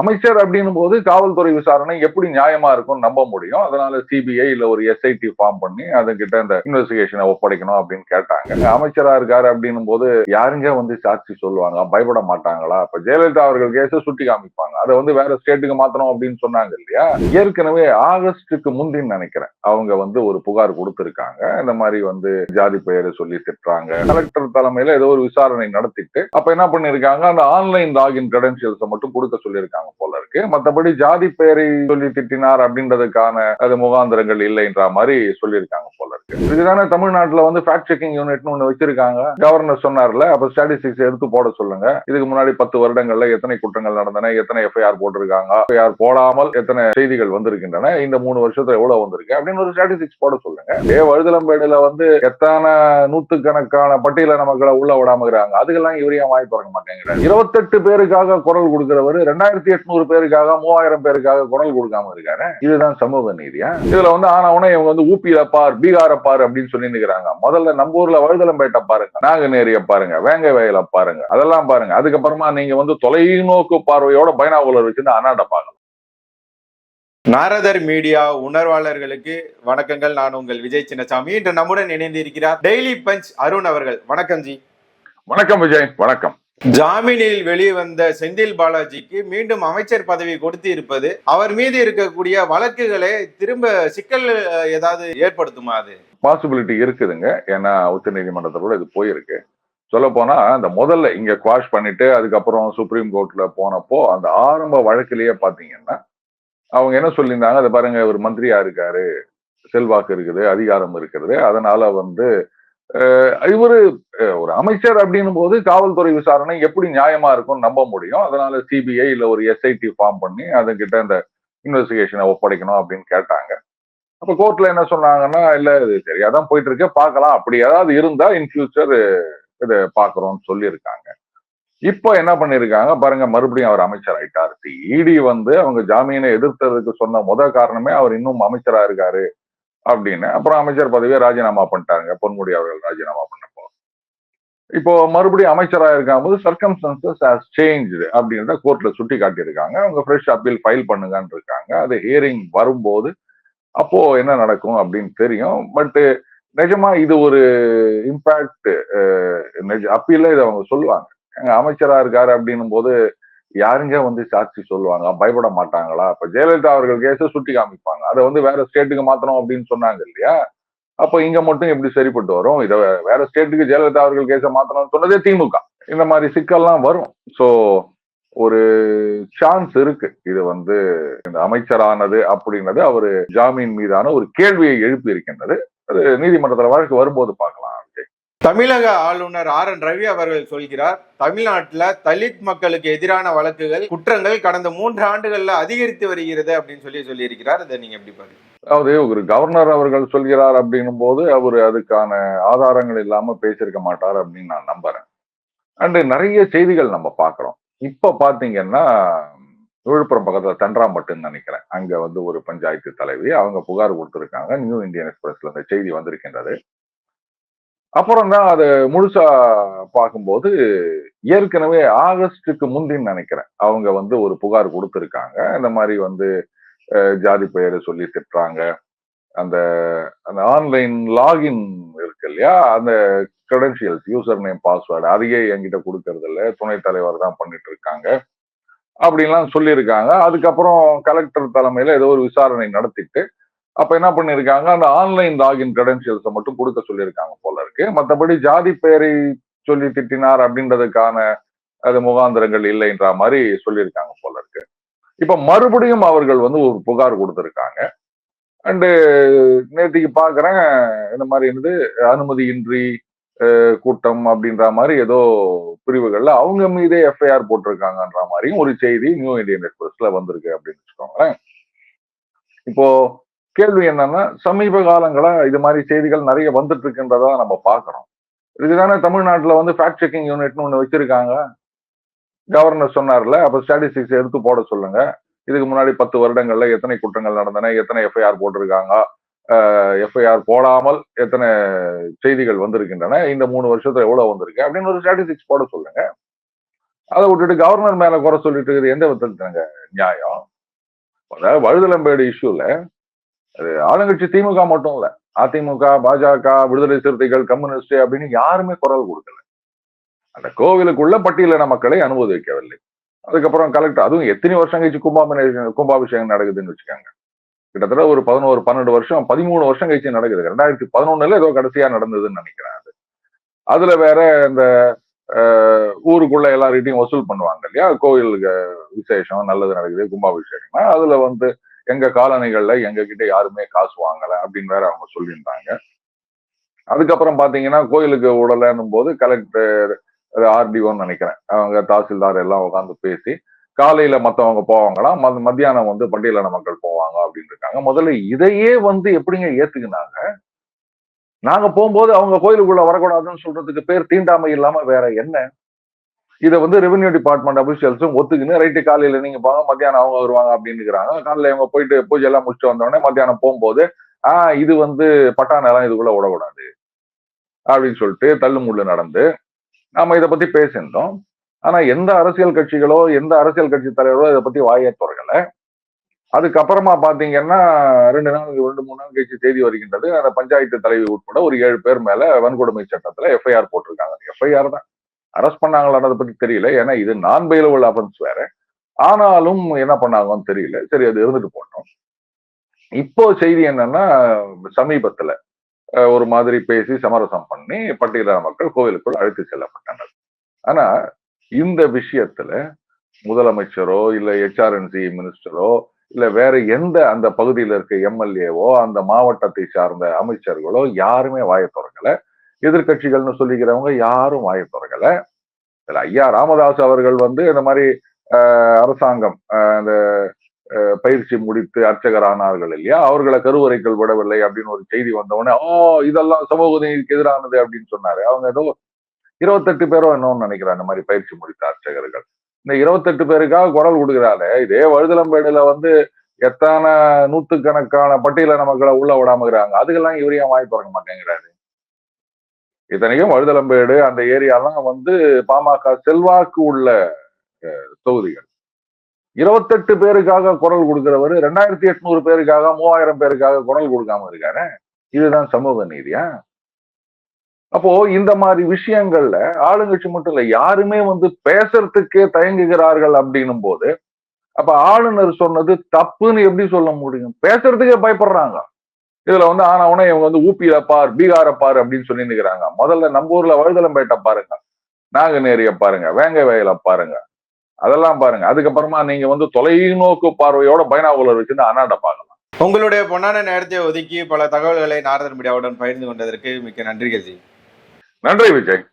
அமைச்சர் அப்படின்னும் போது காவல்துறை விசாரணை எப்படி நியாயமா இருக்கும் நம்ப முடியும். அதனால சிபிஐ இல்ல ஒரு எஸ்ஐடி ஃபார்ம் பண்ணி அதுகிட்ட இந்த இன்வெஸ்டிகேஷனை ஒப்படைக்கணும் அப்படின்னு கேட்டாங்க. அமைச்சரா இருக்காரு அப்படின்னும் போது யாருங்க வந்து சாட்சி சொல்லுவாங்க? பயப்பட மாட்டாங்களா? இப்ப ஜெயலலிதா அவர்கள் கேஸ சுட்டி காமிப்பாங்க. அதை வந்து வேற ஸ்டேட்டுக்கு மாத்தணும் அப்படின்னு சொன்னாங்க இல்லையா? ஏற்கனவே ஆகஸ்டுக்கு முந்தின்னு நினைக்கிறேன். அவங்க வந்து ஒரு புகார் கொடுத்திருக்காங்க. இந்த மாதிரி வந்து ஜாதி பெயரை சொல்லி திட்டுறாங்க. கலெக்டர் தலைமையில ஏதோ ஒரு விசாரணை நடத்திட்டு அப்ப என்ன பண்ணிருக்காங்க? அந்த ஆன்லைன் லாகின் கிரெடென்சியல்ஸை மட்டும் கொடுக்க சொல்லியிருக்காங்க. போல இருக்கு. மத்தபடி ஜாதி பெயரை சொல்லி திட்டினார் அப்படின்றதுக்கான அது முகாந்திரங்கள் இல்லைன்ற மாதிரி சொல்லியிருக்காங்க போல இருக்கு. இதுதானே தமிழ்நாட்டில் வந்து ஃபேக்ட் செக்கிங் யூனிட்னு ஒன்று வச்சிருக்காங்க. கவர்னர் சொன்னார்ல அப்ப ஸ்டாட்டிஸ்டிக்ஸ் எடுத்து போட சொல்லுங்க. இதுக்கு முன்னாடி பத்து வருடங்கள்ல எத்தனை குற்றங்கள் நடந்தன எத்தனை எஃப்ஐஆர் போட்டிருக்காங்க எஃப்ஐஆர் போடாமல் எத்தனை செய்திகள் வந்திருக்கின்றன இந்த மூணு வருஷத்துல எவ்வளவு வந்திருக்கு அப்படின்னு ஒரு ஸ்டாட்டிஸ்டிக்ஸ் போட சொல்லுங்க. ஏ வழுதலம்பேடுல வந்து எத்தனை நூத்துக்கணக்கான பட்டியலின மக்களை உள்ள விடாம இருக்கிறாங்க. அதுக்கெல்லாம் இவரையும் வாய் திறக்க மாட்டேங்கிறாங்க இருபத்தெட்டு பேருக்காக குரல் கொடுக்கிறவர் ரெண்டாயிரத்தி எட்நூறு பேருக்காக மூவாயிரம் பேருக்காக குரல் கொடுக்காம இருக்காரு. இதுதான் சமூக நீதியா? இதுல வந்து ஆனவனே இவங்க வந்து ஊப்பியில பார் பீகார பார் அப்படின்னு சொல்லி நிக்கிறாங்க. முதல்ல நம்ம ஊர்ல வழுதலம்பேட்டை பாருங்க நாகநேரிய பாருங்க வேங்க வயல பாருங்க அதெல்லாம் பாருங்க. அதுக்கப்புறமா நீங்க வந்து தொலைநோக்கு பார்வையோட பைனாகுலர் வச்சிருந்து அண்ணாட்ட பாருங்க நாரதர் மீடியா உணர்வாளர்களுக்கு வணக்கங்கள். நான் உங்கள் விஜய் சின்னசாமி. இன்று நம்முடன் இணைந்து இருக்கிறார் டெய்லி பஞ்ச் அருண் அவர்கள். வணக்கம் ஜி. வணக்கம் விஜய் வணக்கம். ஜாமீனில் வெளிவந்த செந்தில் பாலாஜிக்கு மீண்டும் அமைச்சர் பதவி கொடுத்து இருப்பது அவர் மீது இருக்கக்கூடிய வழக்குகளை திரும்ப சிக்கல் ஏதாவது ஏற்படுத்துமா அது? பாசிபிலிட்டி இருக்குதுங்க. ஏன்னா உச்ச நீதிமன்றத்தோட இது போயிருக்கு. சொல்ல போனா அந்த முதல்ல இங்க குவாஷ் பண்ணிட்டு அதுக்கப்புறம் சுப்ரீம் கோர்ட்ல போனப்போ அந்த ஆரம்ப வழக்கிலேயே பாத்தீங்கன்னா அவங்க என்ன சொல்லியிருந்தாங்க? அதை பாருங்க ஒரு மந்திரியா இருக்காரு. செல்வாக்கு இருக்குது அதிகாரம் இருக்கிறது அதனால வந்து இவரு ஒரு அமைச்சர் அப்படின்னும் போது காவல்துறை விசாரணை எப்படி நியாயமா இருக்கும் நம்ப முடியும். அதனால சிபிஐ இல்ல ஒரு எஸ்ஐடி ஃபார்ம் பண்ணி அதுகிட்ட இந்த இன்வெஸ்டிகேஷனை ஒப்படைக்கணும் அப்படின்னு கேட்டாங்க. அப்ப கோர்ட்ல என்ன சொன்னாங்கன்னா இல்ல இது சரியா போயிட்டு இருக்கு பார்க்கலாம். அப்படி ஏதாவது இருந்தா இன் ஃபியூச்சர் இதை பாக்குறோம்னு சொல்லியிருக்காங்க. இப்போ என்ன பண்ணிருக்காங்க பாருங்க மறுபடியும் அவர் அமைச்சர் ஆயிட்டாரு இடி வந்து அவங்க ஜாமீனை எதிர்த்ததுக்கு சொன்ன முத காரணமே அவர் இன்னும் அமைச்சரா இருக்காரு. அப்படின்னு. அப்புறம் அமைச்சர் பதவியை ராஜினாமா பண்ணிட்டாங்க பொன்முடி அவர்கள் ராஜினாமா பண்ணப்போ. இப்போ மறுபடியும் அமைச்சரா இருக்கும்போது சர்க்கம்ஸ்டன்சஸ் ஹாஸ் சேஞ்ச் அப்படின்றத கோர்ட்ல சுட்டி காட்டியிருக்காங்க அவங்க ஃப்ரெஷ் அப்பீல் ஃபைல் பண்ணுங்கன்னு இருக்காங்க அது ஹியரிங் வரும்போது அப்போ என்ன நடக்கும் அப்படின்னு தெரியும். பட் நிஜமா இது ஒரு இம்பாக்ட் அப்பீல இதை அவங்க சொல்லுவாங்க. எங்க அமைச்சரா இருக்காரு அப்படின்னும் போது யாருங்க வந்து சாட்சி சொல்லுவாங்க? பயப்பட மாட்டாங்களா? இப்ப ஜெயலலிதா அவர்கள் கேஸ சுட்டி காமிப்பாங்க. அதை வந்து வேற ஸ்டேட்டுக்கு மாத்தணும் அப்படின்னு சொன்னாங்க இல்லையா? அப்ப இங்க மட்டும் எப்படி சரிப்பட்டு வரும்? இதை வேற ஸ்டேட்டுக்கு ஜெயலலிதா அவர்கள் கேஸ மாத்தணும்னு சொன்னதே திமுக. இந்த மாதிரி சிக்கல்லாம் வரும். சோ ஒரு சான்ஸ் இருக்கு. இது வந்து இந்த அமைச்சரானது அப்படின்றது அவரு ஜாமீன் மீதான ஒரு கேள்வியை எழுப்பி இருக்கின்றது அது நீதிமன்றத்துல வழக்கு வரும்போது பார்க்கலாம். தமிழக ஆளுநர் ஆர் என் ரவி அவர்கள் சொல்கிறார் தமிழ்நாட்டுல தலித் மக்களுக்கு எதிரான வழக்குகள் குற்றங்கள் கடந்த மூன்று ஆண்டுகள்ல அதிகரித்து வருகிறது அப்படின்னு சொல்லி சொல்லியிருக்கிறார். அதை நீங்க எப்படி பாருங்க அதாவது ஒரு கவர்னர் அவர்கள் சொல்கிறார் அப்படின்னும் போது அவர் அதுக்கான ஆதாரங்கள் இல்லாம பேசியிருக்க மாட்டார் அப்படின்னு நான் நம்புறேன். அண்டு நிறைய செய்திகள் நம்ம பார்க்குறோம். இப்ப பாத்தீங்கன்னா விழுப்புரம் பக்கத்தில் தன்றாம்பட்டுன்னு நினைக்கிறேன். அங்க வந்து ஒரு பஞ்சாயத்து தலைவி அவங்க புகார் கொடுத்துருக்காங்க. நியூ இந்தியன் எக்ஸ்பிரஸ்ல அந்த செய்தி வந்திருக்கின்றது. அப்புறம் தான் அதை முழுசா பார்க்கும்போது ஏற்கனவே ஆகஸ்டுக்கு முந்தின்னு நினைக்கிறேன். அவங்க வந்து ஒரு புகார் கொடுத்துருக்காங்க. இந்த மாதிரி வந்து ஜாதி பெயரை சொல்லி திட்டுறாங்க. அந்த அந்த ஆன்லைன் லாகின் இருக்கு இல்லையா? அந்த கிரெடென்ஷியல்ஸ் யூசர் நேம் பாஸ்வேர்டு அதையே என்கிட்ட கொடுக்கறது இல்லை துணைத் தலைவர் தான் பண்ணிட்டு இருக்காங்க அப்படின்லாம் சொல்லியிருக்காங்க. அதுக்கப்புறம் கலெக்டர் தலைமையில ஏதோ ஒரு விசாரணை நடத்திட்டு அப்ப என்ன பண்ணிருக்காங்க? அந்த ஆன்லைன் லாகின் கிரெடென்ஷியல்ஸை மட்டும் கொடுக்க சொல்லியிருக்காங்க போல இருக்கு. மத்தபடி ஜாதி பெயரை சொல்லி திட்டினார் அப்படின்றதுக்கான அது முகாந்திரங்கள் இல்லைன்ற மாதிரி சொல்லியிருக்காங்க போல இருக்கு. இப்ப மறுபடியும் அவர்கள் வந்து ஒரு புகார் கொடுத்திருக்காங்க. அண்டு நேற்றுக்கு பாக்குறேன் இந்த மாதிரி இருந்து அனுமதியின்றி கூட்டம் அப்படின்ற மாதிரி ஏதோ பிரிவுகள்ல அவங்க மீதே எஃப்ஐஆர் போட்டிருக்காங்கன்ற மாதிரியும் ஒரு செய்தி நியூ இந்தியன் எக்ஸ்பிரஸ்ல வந்திருக்கு அப்படின்னு வச்சுக்கோங்களேன். இப்போ கேள்வி என்னன்னா சமீப காலங்களா இது மாதிரி செய்திகள் நிறைய வந்துட்டு இருக்குன்றதா நம்ம பாக்குறோம் இதுதானே தமிழ்நாட்டுல வந்து ஃபேக்ட் செக்கிங் யூனிட்னு ஒண்ணு வச்சிருக்காங்க. கவர்னர் சொன்னார்ல அப்ப ஸ்டாட்டிஸ்டிக்ஸ் எடுத்து போட சொல்லுங்க. இதுக்கு முன்னாடி பத்து வருடங்கள்ல எத்தனை குற்றங்கள் நடந்தன எத்தனை எஃப்ஐஆர் போட்டிருக்காங்க எஃப்ஐஆர் போடாமல் எத்தனை செய்திகள் வந்திருக்கின்றன இந்த மூணு வருஷத்துல எவ்வளவு வந்திருக்கு அப்படின்னு ஒரு ஸ்டாட்டிஸ்டிக்ஸ் போட சொல்லுங்க. அதை விட்டுட்டு கவர்னர் மேல குறை சொல்லிட்டு இருக்குது எந்த விதத்துல நியாயம். அதாவது வழுதலம்பேடு இஷ்யூல ஆளுங்கட்சி திமுக மட்டும் இல்ல. அதிமுக பாஜக விடுதலை சிறுத்தைகள் கம்யூனிஸ்ட் அப்படின்னு யாருமே குரல் கொடுக்கல. அந்த கோவிலுக்குள்ள பட்டியலின மக்களை அனுமதிக்கவில்லை. அதுக்கப்புறம் கலெக்டர் அதுவும் எத்தனை வருஷம் கழிச்சு கும்பாபிஷேகம் கும்பாபிஷேகம் நடக்குதுன்னு வச்சுக்கோங்க. கிட்டத்தட்ட ஒரு பதினோரு பன்னெண்டு வருஷம் பதிமூணு வருஷம் கழிச்சு நடக்குது. ரெண்டாயிரத்தி பதினொன்னுல ஏதோ கடைசியா நடந்ததுன்னு நினைக்கிறேன் அது. அதுல வேற இந்த ஊருக்குள்ள எல்லார்கிட்டையும் வசூல் பண்ணுவாங்க இல்லையா? கோயிலுக்கு விசேஷம் நல்லது நடக்குது கும்பாபிஷேகம்னா அதுல வந்து எங்க காலனிகள்ல எங்க கிட்ட யாருமே காசு வாங்கல அப்படின்னு வேற அவங்க சொல்லியிருந்தாங்க. அதுக்கப்புறம் பாத்தீங்கன்னா கோயிலுக்கு விடலன்னும் போது கலெக்டர் ஆர்டிஓன்னு நினைக்கிறேன். அவங்க தாசில்தார் எல்லாம் உட்காந்து பேசி காலையில மத்தவங்க போவாங்களாம் மத்- மத்தியானம் வந்து பட்டியலான மக்கள் போவாங்க அப்படின்னு இருக்காங்க. முதல்ல இதையே வந்து எப்படிங்க ஏத்துக்கினாங்க? நாங்க போகும்போது அவங்க கோயிலுக்குள்ள வரக்கூடாதுன்னு சொல்றதுக்கு பேர் தீண்டாமை இல்லாம வேற என்ன? இதை வந்து ரெவென்யூ டிபார்ட்மெண்ட் அபிஷியல்ஸும் ஒத்துக்குன்னு ரைட்டு காலையில நீங்க போங்க மத்தியானம் அவங்க வருவாங்க அப்படின்னுக்கிறாங்க. காலையில இவங்க போயிட்டு பூஜை எல்லாம் முடிச்சுட்டு வந்தோடனே மத்தியானம் போகும்போது ஆஹ் இது வந்து பட்டா நிலம் இதுக்குள்ள விடக்கூடாது அப்படின்னு சொல்லிட்டு தள்ளுமுள்ளு நடந்து நாம இதை பத்தி பேசியிருந்தோம். ஆனா எந்த அரசியல் கட்சிகளோ எந்த அரசியல் கட்சி தலைவரோ இதை பத்தி வாயை திறக்கல. அதுக்கப்புறமா பாத்தீங்கன்னா ரெண்டு நாள் ரெண்டு மூணு நாள் கழிச்சு செய்தி வருகின்றது. அந்த பஞ்சாயத்து தலைவி உட்பட ஒரு ஏழு பேர் மேல வன்கொடுமை சட்டத்துல எஃப்ஐஆர் போட்டிருக்காங்க. எஃப்ஐஆர் தான். அரெஸ்ட் பண்ணாங்களான்றதை பத்தி தெரியல. ஏன்னா இது நான் பெயிலபிள் அஃபென்ஸ் வேற. ஆனாலும் என்ன பண்ணாங்கன்னு தெரியல. சரி அது இருந்துட்டு போட்டோம் இப்போ செய்தி என்னன்னா சமீபத்துல ஒரு மாதிரி பேசி சமரசம் பண்ணி பட்டியலான மக்கள் கோவிலுக்குள் அழைத்து செல்லப்பட்டனர். ஆனா இந்த விஷயத்துல முதலமைச்சரோ இல்ல ஹெச்ஆர்என்சி மினிஸ்டரோ இல்ல வேற எந்த அந்த பகுதியில இருக்க எம்எல்ஏவோ அந்த மாவட்டத்தை சார்ந்த அமைச்சர்களோ யாருமே வாய திறக்கல. எதிர்க்கட்சிகள்னு சொல்லிக்கிறவங்க யாரும் வாயை தொடங்கல இதுல ஐயா ராமதாஸ் அவர்கள் வந்து இந்த மாதிரி அரசாங்கம் அஹ், இந்த பயிற்சி முடித்து அர்ச்சகர் ஆனார்கள் இல்லையா? அவர்களை கருவறைகள் விடவில்லை அப்படின்னு ஒரு செய்தி வந்தவுடனே ஓ இதெல்லாம் சமூக நீதிக்கு எதிரானது அப்படின்னு சொன்னாரு. அவங்க ஏதோ இருபத்தெட்டு பேரோ என்னன்னு நினைக்கிறேன் அந்த மாதிரி பயிற்சி முடித்த அர்ச்சகர்கள். இந்த இருபத்தெட்டு பேருக்காக குரல் கொடுக்குறாரு. இதே வழுதலம்பேடுல வந்து எத்தனை நூத்துக்கணக்கான பட்டியலின மக்களை உள்ள விடாம இருக்கிறாங்க. அதுக்கெல்லாம் இவரையும் ஏன் வாய் மாட்டேங்கிறாரு. இத்தனைக்கும் வழுதலம்பேடு அந்த ஏரியாலாம் வந்து பாமக செல்வாக்கு உள்ள தொகுதிகள். இருபத்தெட்டு பேருக்காக குரல் கொடுக்கிறவர் ரெண்டாயிரத்தி எட்நூறு பேருக்காக மூவாயிரம் பேருக்காக குரல் கொடுக்காம இருக்காரு. இதுதான் சமூக நீதியா? அப்போ இந்த மாதிரி விஷயங்கள்ல ஆளுங்கட்சி மட்டும் இல்ல யாருமே வந்து பேசுறதுக்கே தயங்குகிறார்கள் அப்படின்னும் போது அப்ப ஆளுநர் சொன்னது தப்புன்னு எப்படி சொல்ல முடியும்? பேசுறதுக்கே பயப்படுறாங்க. இதுல வந்து ஆனவனே இவங்க வந்து ஊப்பியில பார் பீகார பார் அப்படின்னு சொல்லி நிக்கிறாங்க முதல்ல நம்ம ஊர்ல வழுதலம்பேட்டை பாருங்க நாங்குநேரிய பாருங்க வேங்க வயல பாருங்க அதெல்லாம் பாருங்க. அதுக்கப்புறமா நீங்க வந்து தொலைநோக்கு பார்வையோட பைனாகுலர் வச்சிருந்து அண்ணாட்ட பார்க்கலாம். உங்களுடைய பொன்னான நேரத்தை ஒதுக்கி பல தகவல்களை நாரதர் மீடியாவுடன் பகிர்ந்து கொண்டதற்கு மிக்க நன்றி கஜி நன்றி விஜய்.